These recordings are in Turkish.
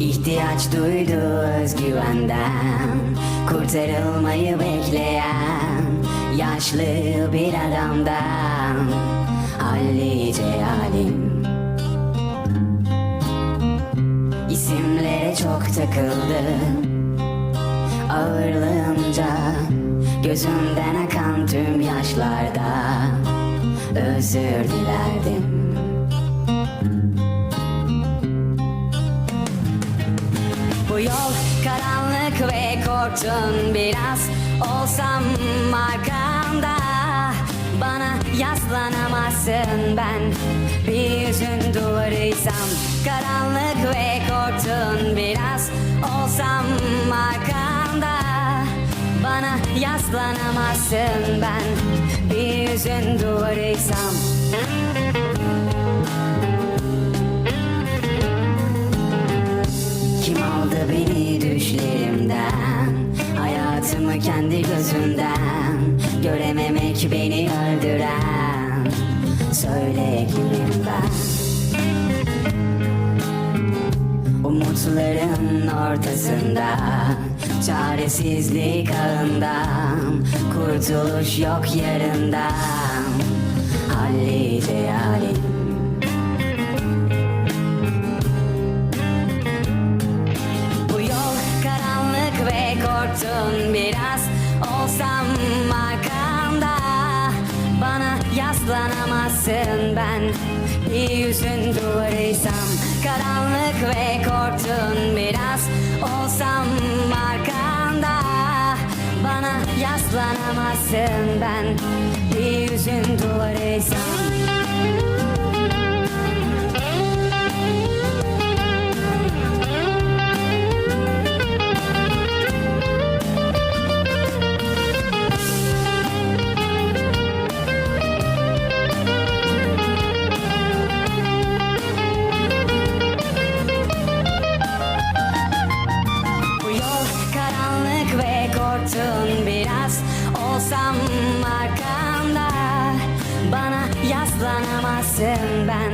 ihtiyaç duyduğu özgüvenden Kurtarılmayı bekleyen yaşlı bir adamdan. Hallice halim. İsimlere çok takıldım. Ağırlığınca Gözümden akan tüm yaşlarda Özür dilerdim yol karanlık ve korktun biraz. Olsam arkanda Bana yaslanamazsın. Ben Bir yüzün duvarıysam Karanlık ve korktun biraz. Olsam arkanda Bana yaslanamazsın. Ben Bir yüzün duvarıysam Kim Hayatımı kendi gözümden Görememek beni öldüren. Söyle kimim ben? Umutların ortasında Çaresizlik ağından Kurtuluş yok yarından Hallice halim Olsam arkanda Bana yaslanamazsın ben. Bir yüzün duvarıysam Karanlık ve korktun biraz. Olsam arkanda Bana yaslanamazsın ben. Bir yüzün duvarıysam korktun biraz Olsam arkanda Bana yaslanamazsın ben.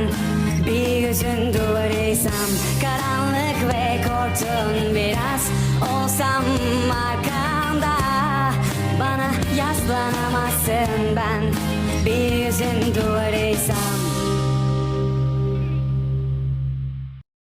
Bir yüzün duvarıysam Karanlık ve korktun. Biraz Olsam arkanda Bana yaslanamazsın ben. Bir yüzün duvarıysam